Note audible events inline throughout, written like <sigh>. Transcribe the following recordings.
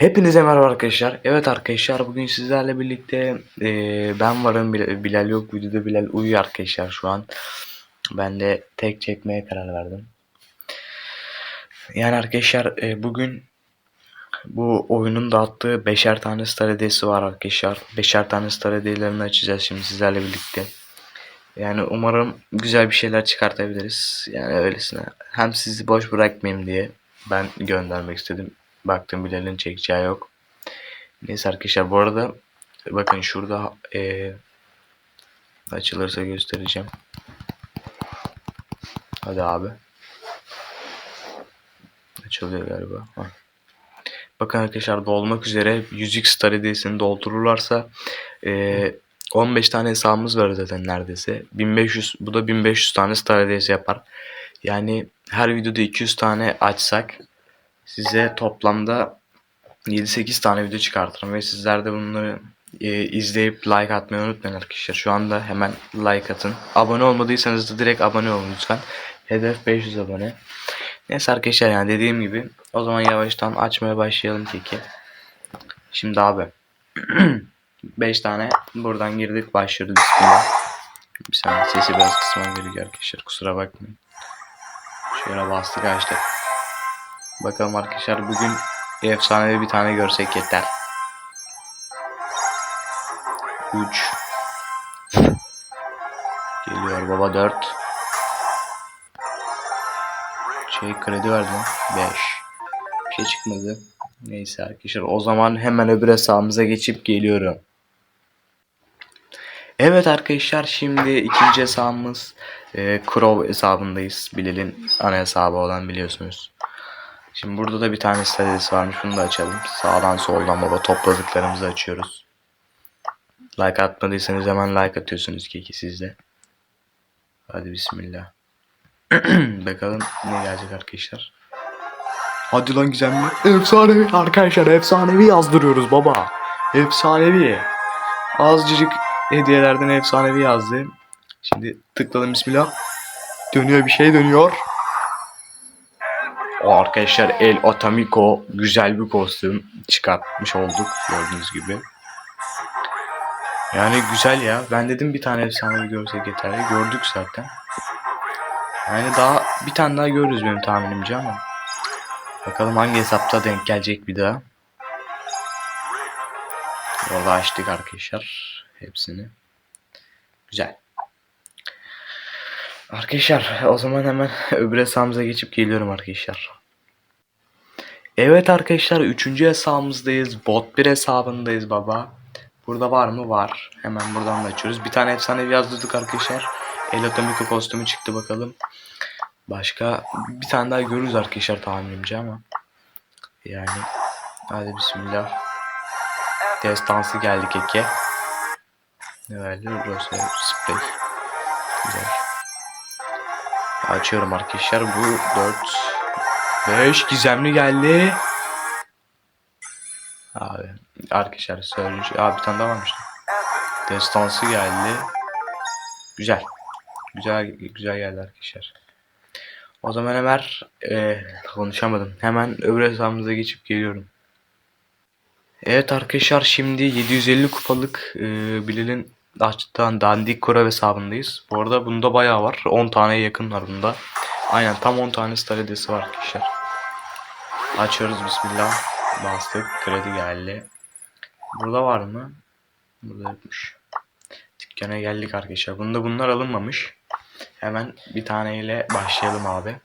Hepinize merhaba arkadaşlar. Evet arkadaşlar bugün sizlerle birlikte eee, ben varım Bil- Bilal yok videoda Bilal uyuyor arkadaşlar şu an. Ben de tek çekmeye karar verdim. Yani arkadaşlar eee, bugün bu oyunun dağıttığı beşer tane star hediyesi var arkadaşlar. Beşer tane star hediyelerini açacağız şimdi sizlerle birlikte. Yani umarım güzel bir şeyler çıkartabiliriz. Yani öylesine. Hem sizi boş bırakmayayım diye ben göndermek istedim. Baktım Bilal'in çekeceği yok. Neyse arkadaşlar bu arada bakın şurada eee, açılırsa göstereceğim. Hadi abi. Açılıyor galiba. Hah. Bakın arkadaşlar dolmak üzere 100x star doldururlarsa eee 15 tane hesabımız var zaten neredeyse. 1500 bu da 1500 tane star yapar. Yani her videoda 200 tane açsak size toplamda 7-8 tane video çıkartırım ve sizler de bunları e, izleyip like atmayı unutmayın arkadaşlar. Şu anda hemen like atın. Abone olmadıysanız da direkt abone olun lütfen. Hedef 500 abone. Neyse arkadaşlar yani dediğim gibi o zaman yavaştan açmaya başlayalım keki. Şimdi abi <clears throat> 5 tane buradan girdik başlıyoruz bismillah. Bir saniye sesi biraz kısmam gerekiyor arkadaşlar kusura bakmayın. Şöyle bastık açtık. Bakalım arkadaşlar bugün efsanevi bir tane görsek yeter. 3 Geliyor baba 4 Şey kredi verdi lan 5 Bir şey çıkmadı. Neyse arkadaşlar o zaman hemen öbür hesabımıza geçip geliyorum. Evet arkadaşlar şimdi ikinci hesabımız e, Crow hesabındayız. Bilal'in ana hesabı olan biliyorsunuz. Şimdi burada da bir tane stratejisi varmış. Bunu da açalım. Sağdan soldan baba topladıklarımızı açıyoruz. Like atmadıysanız hemen like atıyorsunuz keki sizde. Hadi bismillah. <clears throat> Bakalım ne gelecek arkadaşlar. Hadi lan gizemli. Efsanevi arkadaşlar efsanevi yazdırıyoruz baba. Efsanevi. Azıcık hediyelerden efsanevi yazdı. Şimdi tıkladım bismillah. Dönüyor bir şey dönüyor. O arkadaşlar El Otamico güzel bir kostüm çıkartmış olduk gördüğünüz gibi. Yani güzel ya. Ben dedim bir tane efsanevi görsek yeterli. Gördük zaten. Yani daha bir tane daha görürüz benim tahminimce ama. Bakalım hangi hesapta denk gelecek bir daha. Orada açtık arkadaşlar. Hepsini. Güzel. Arkadaşlar o zaman hemen <laughs> öbür hesabımıza geçip geliyorum arkadaşlar. Evet arkadaşlar 3. hesabımızdayız. Bot 1 hesabındayız baba. Burada var mı? Var. Hemen buradan da açıyoruz. Bir tane efsanevi yazdırdık arkadaşlar. El Atomico kostümü çıktı bakalım. Başka bir tane daha görürüz arkadaşlar tahminimce ama. Yani hadi bismillah. Destansı geldik eke. Ne verdi? Rose spray. Güzel. Açıyorum arkadaşlar. Bu 4 5 gizemli geldi. Abi arkadaşlar söyleyeyim. Abi bir tane daha varmış. Destansı geldi. Güzel. Güzel güzel geldi arkadaşlar. O zaman hemen e, konuşamadım. Hemen öbür hesabımıza geçip geliyorum. Evet arkadaşlar şimdi 750 kupalık e, Bilal'in açtığı dandik kura hesabındayız. Bu arada bunda bayağı var. 10 taneye yakın var bunda. Aynen tam 10 tane star hediyesi var arkadaşlar. Açıyoruz bismillah. Bastık. Kredi geldi. Burada var mı? Burada yokmuş. Dükkana geldik arkadaşlar. Bunda bunlar alınmamış. Hemen bir taneyle başlayalım abi.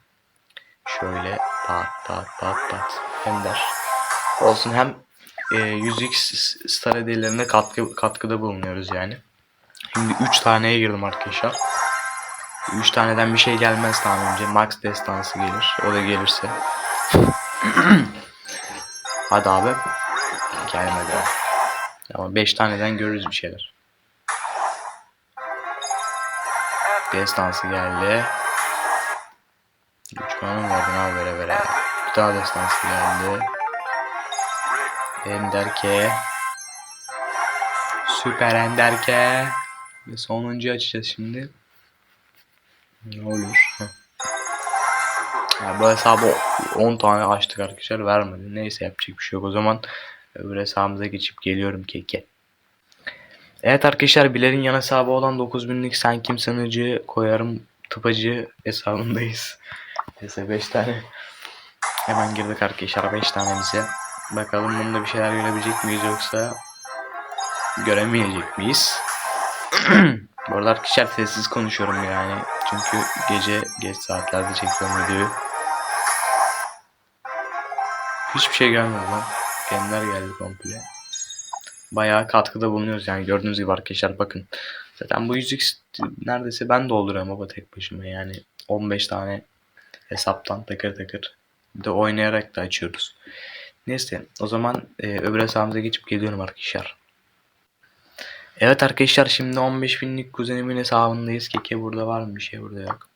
Şöyle tat tat tat tat. Ender. Olsun hem e, 100x star katkı, katkıda bulunuyoruz yani. Şimdi 3 taneye girdim arkadaşlar. 3 taneden bir şey gelmez tahminimce. Max destansı gelir. O da gelirse. <clears throat> Hadi abi. Gelmedi. Ama 5 taneden görürüz bir şeyler. Destansı geldi. 3 kanun verdi abi vere vere. Bir daha destansı geldi. Enderke. Süper Enderke. Ve sonuncu açacağız şimdi. Ne olur. Yani bu hesabı 10 tane açtık arkadaşlar vermedi. Neyse yapacak bir şey yok. O zaman öbür hesabımıza geçip geliyorum keke. Evet arkadaşlar Bilal'in yan hesabı olan 9000'lik sen kimsin acı koyarım tıpacı hesabındayız. Neyse 5 tane. Hemen girdik arkadaşlar 5 tanemize. Bakalım bunda bir şeyler görebilecek miyiz yoksa göremeyecek miyiz? Bu arada arkadaşlar sessiz konuşuyorum yani. Çünkü gece geç saatlerde çekiyorum videoyu. Hiçbir şey gelmedi lan. Genler geldi komple. Bayağı katkıda bulunuyoruz yani gördüğünüz gibi arkadaşlar bakın. Zaten bu 100x neredeyse ben dolduruyorum baba tek başıma yani 15 tane hesaptan takır takır. Bir de oynayarak da açıyoruz. Neyse o zaman e, öbür hesabımıza geçip geliyorum arkadaşlar. Evet arkadaşlar şimdi 15 binlik kuzenimin hesabındayız. Keke burada var mı bir şey burada yok.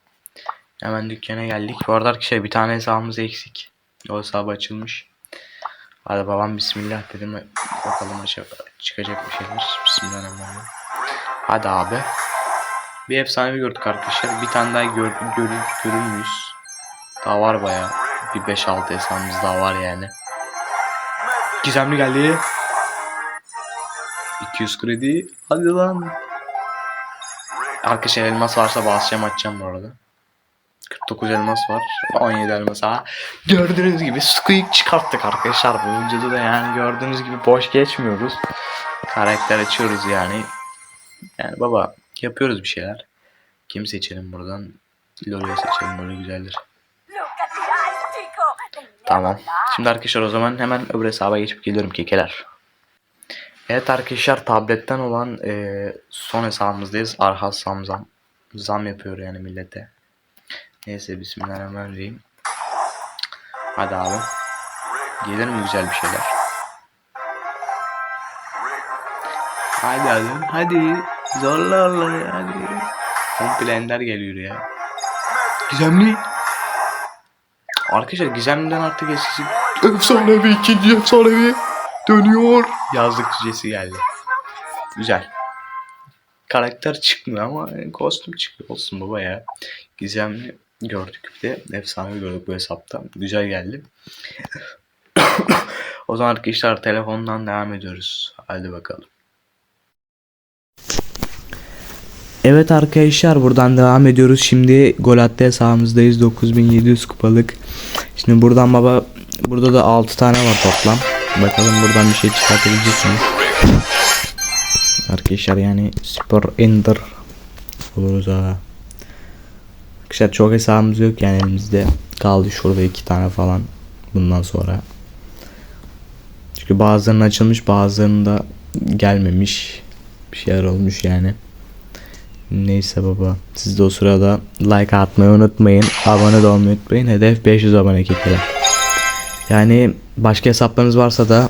Hemen dükkana geldik. Bu arada arkadaşlar bir tane hesabımız eksik. O hesabı açılmış. Hadi babam bismillah dedim. Bakalım çıkacak bir şeyler. Bismillahirrahmanirrahim. Hadi abi. Bir efsane gördük arkadaşlar. Bir tane daha gör, görür, görür müyüz? Daha var baya. Bir 5-6 hesabımız daha var yani. Gizemli geldi. 200 kredi. Hadi lan. Arkadaşlar elmas varsa basacağım açacağım bu arada. 49 elmas var. 17 elmas ha. Gördüğünüz gibi squeak çıkarttık arkadaşlar. Bu videoda da yani gördüğünüz gibi boş geçmiyoruz. Karakter açıyoruz yani. Yani baba yapıyoruz bir şeyler. Kim seçelim buradan? Lolo'yu seçelim. Lolo güzeldir. Tamam. Şimdi arkadaşlar o zaman hemen öbür hesaba geçip geliyorum kekeler. Evet arkadaşlar tabletten olan e, son hesabımızdayız. Arhas Samzam. Zam yapıyor yani millete. Neyse bismillahirrahmanirrahim. Hadi abi. Gelir mi güzel bir şeyler? Hadi hadi. Hadi. Zorla zorla ya hadi. Komple ender geliyor ya. Gizemli. Arkadaşlar Gizemli'den artık eskisi efsanevi ikinci efsanevi dönüyor. Yazlık cücesi geldi. Güzel. Karakter çıkmıyor ama kostüm çıkıyor olsun baba ya. Gizemli gördük bir de efsane gördük bu hesapta. Güzel geldi. <coughs> o zaman arkadaşlar telefondan devam ediyoruz. Hadi bakalım. Evet arkadaşlar buradan devam ediyoruz. Şimdi gol attı hesabımızdayız. 9700 kupalık. Şimdi buradan baba burada da 6 tane var toplam. Bakalım buradan bir şey çıkartabilecek miyiz? Arkadaşlar yani spor ender oluruz ha. Arkadaşlar çok hesabımız yok yani elimizde. Kaldı şurada iki tane falan bundan sonra. Çünkü bazılarının açılmış bazılarında gelmemiş. Bir şeyler olmuş yani. Neyse baba. Siz de o sırada like atmayı unutmayın. Abone olmayı unutmayın. Hedef 500 abone kekeler. Yani başka hesaplarınız varsa da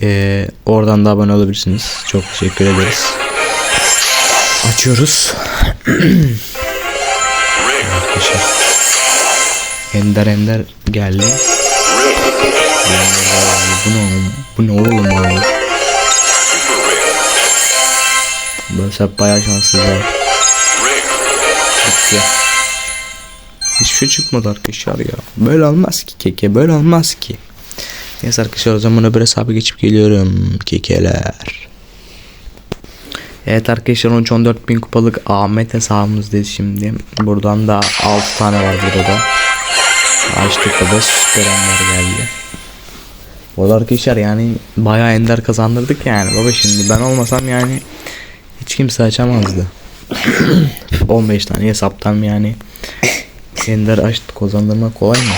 eee, oradan da abone olabilirsiniz. Çok teşekkür ederiz. Açıyoruz. <clears throat> Ender Ender geldi. Bu ne oğlum? Bu ne oğlum abi? Hesap bayağı şanssız ya. Bitti. Hiçbir şey çıkmadı arkadaşlar ya. Böyle olmaz ki keke böyle olmaz ki. Neyse arkadaşlar o zaman öbür hesabı geçip geliyorum. Kekeler. Evet arkadaşlar 13-14 bin kupalık Ahmet hesabımızdayız şimdi. Buradan da 6 tane var burada da. Açtık da süper ender geldi. Bu arkadaşlar yani bayağı ender kazandırdık yani. Baba şimdi ben olmasam yani hiç kimse açamazdı. <clears throat> 15 tane hesaptan yani Ender açtık kazandırmak kolay mı?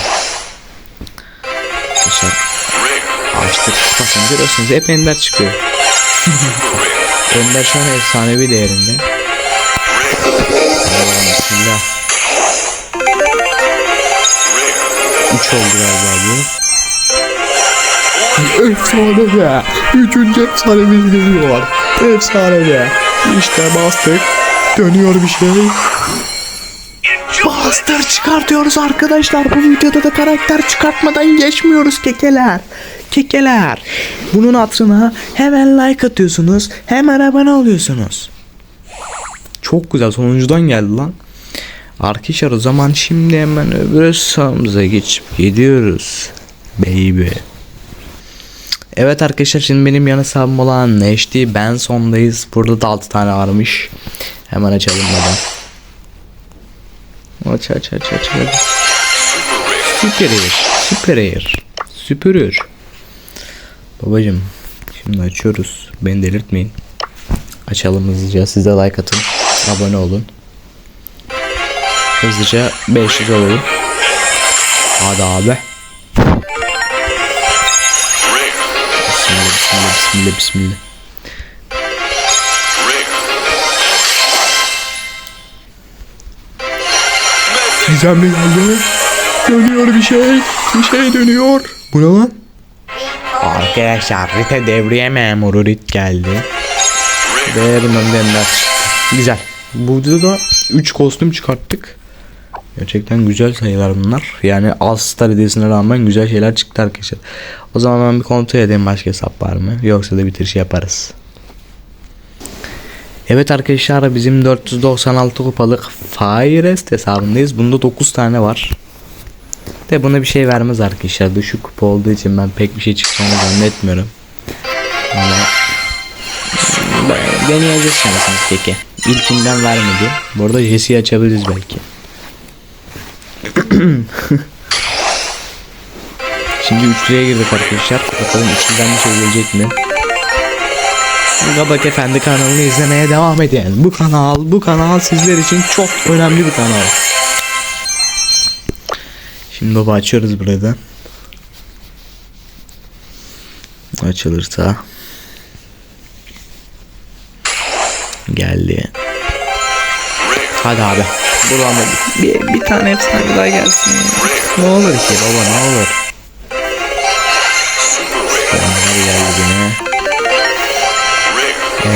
Arkadaşlar açtık bakın görüyorsunuz hep Ender çıkıyor. <laughs> Ender şu an efsanevi değerinde. Allah'ım bismillah. 3 oldu galiba bu. Efsane be. Üçüncü efsanemiz geliyor. Efsane be. İşte bastık. Dönüyor bir şey. Bastır çıkartıyoruz arkadaşlar. Bu videoda da karakter çıkartmadan geçmiyoruz kekeler. Kekeler. Bunun hatırına hemen like atıyorsunuz. Hemen abone oluyorsunuz. Çok güzel sonuncudan geldi lan. Arkadaşlar o zaman şimdi hemen öbür sahamıza geçip gidiyoruz. Baby. Evet arkadaşlar şimdi benim yanı sahabım olan Neşti ben sondayız. Burada da 6 tane varmış. Hemen açalım baba. Aç aç aç aç aç. Süperiyor. Süperiyor. Süpürüyor. Babacım şimdi açıyoruz. Beni delirtmeyin. Açalım hızlıca. Siz de like atın. Abone olun. Hızlıca 500 olalım. Hadi abi. Bismillah bismillah bismillah bismillah. Gizemli geldi. Dönüyor bir şey. Bir şey dönüyor. Bu ne lan? Arkadaşlar Rite devriye memuru Rit geldi. Ve çıktı. Güzel. Burada da 3 kostüm çıkarttık. Gerçekten güzel sayılar bunlar. Yani az star rağmen güzel şeyler çıktı arkadaşlar. O zaman ben bir kontrol edeyim başka hesap var mı? Yoksa da bitiriş yaparız. Evet arkadaşlar bizim 496 kupalık Firest hesabındayız. Bunda 9 tane var. De buna bir şey vermez arkadaşlar. Düşük kupa olduğu için ben pek bir şey çıkacağını zannetmiyorum. Ama deneyeceğiz şansımız peki. İlkinden vermedi. Bu arada açabiliriz belki. <clears throat> Şimdi üçlüye girdik arkadaşlar. Bakalım üçlüden bir şey gelecek mi? Gabak Efendi kanalını izlemeye devam edin. Bu kanal, bu kanal sizler için çok önemli bir kanal. Şimdi baba açıyoruz buradan. Açılırsa. Geldi. Hadi abi. Buradan da bir, bir tane efsane daha gelsin. Ne olur ki baba ne olur.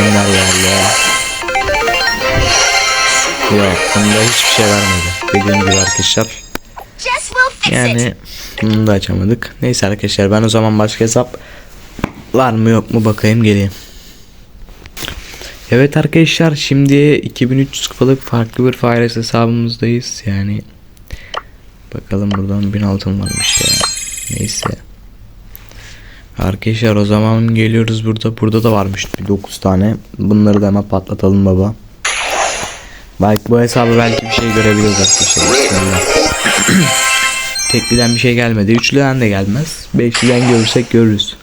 Ender geldi. Yok bunda hiçbir şey vermedi. Dediğim gibi arkadaşlar. Yani bunu da açamadık. Neyse arkadaşlar ben o zaman başka hesap var mı yok mu bakayım geleyim. Evet arkadaşlar şimdi 2300 kupalık farklı bir Fires hesabımızdayız yani. Bakalım buradan 1000 altın varmış ya. Neyse. Arkadaşlar o zaman geliyoruz burada. Burada da varmış bir 9 tane. Bunları da hemen patlatalım baba. Belki bu hesabı belki bir şey görebiliriz arkadaşlar. <clears throat> Tekliden bir şey gelmedi. Üçlüden de gelmez. Beşliden görürsek görürüz.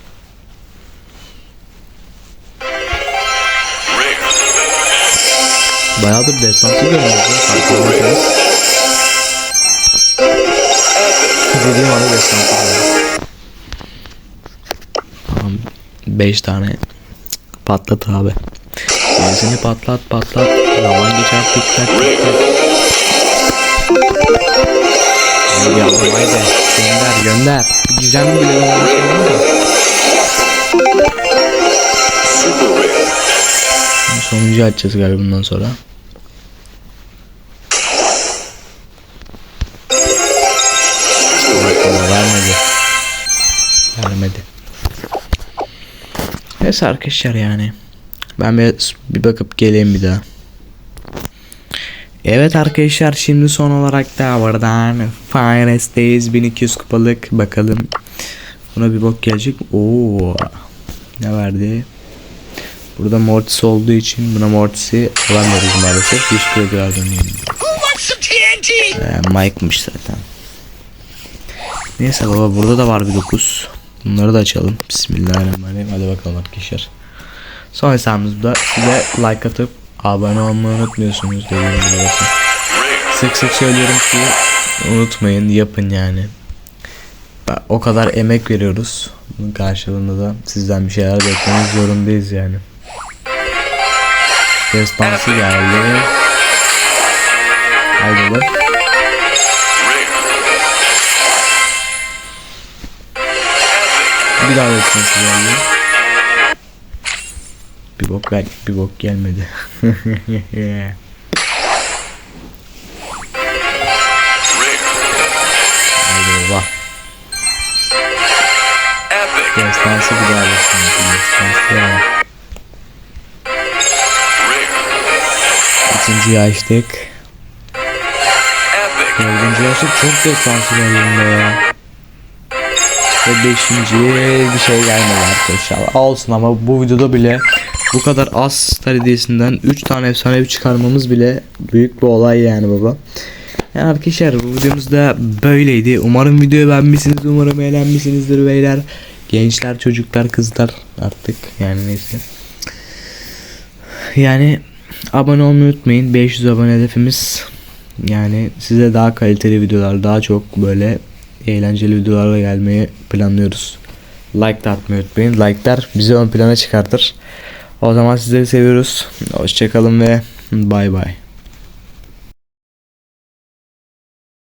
Bayağıdır destansı görmüyoruz. farkındaysanız. Dediğim anda destansı görüyoruz. Tamam. 5 tane patlat abi. Gerisini patlat patlat. Zaman geçer tık tak. Haydi yavrum haydi. Gönder gönder. Bir gizemli bile olur mu? Sonuncu açacağız galiba bundan sonra. Neyse arkadaşlar yani. Ben bir, bir bakıp geleyim bir daha. Evet arkadaşlar şimdi son olarak da buradan Fire'deyiz 1200 kupalık bakalım. Buna bir bok gelecek. Oo. Ne verdi? Burada Mortis olduğu için buna Mortis'i alamıyoruz maalesef. 100 kredi verdim. Ee, Mike'mış zaten. Neyse baba burada da var bir 9. Bunları da açalım. Bismillahirrahmanirrahim. Hadi bakalım arkadaşlar. Son hesabımızda size like atıp abone olmayı unutmuyorsunuz. Sık sık söylüyorum ki unutmayın yapın yani. O kadar emek veriyoruz. Bunun karşılığında da sizden bir şeyler beklemek zorundayız yani. Destansı geldi. Haydi Bir daha destansı geldi. Bir bok gel bir bok gelmedi. Haydi baba. Destansı bir daha destansı. Destansı. Üçüncüyü açtık. Arkadaşlar çok destansı elimde ya. Ve beşinci bir şey gelmedi arkadaşlar. Olsun ama bu videoda bile bu kadar az Star hediyesinden 3 tane efsanevi çıkarmamız bile büyük bir olay yani baba. Yani arkadaşlar bu videomuz da böyleydi. Umarım videoyu beğenmişsiniz. Umarım eğlenmişsinizdir beyler. Gençler, çocuklar, kızlar artık yani neyse. Yani abone olmayı unutmayın. 500 abone hedefimiz. Yani size daha kaliteli videolar, daha çok böyle eğlenceli videolarla gelmeyi planlıyoruz. Like da atmayı unutmayın. Like'lar bizi ön plana çıkartır. O zaman sizleri seviyoruz. Hoşçakalın ve bay bay.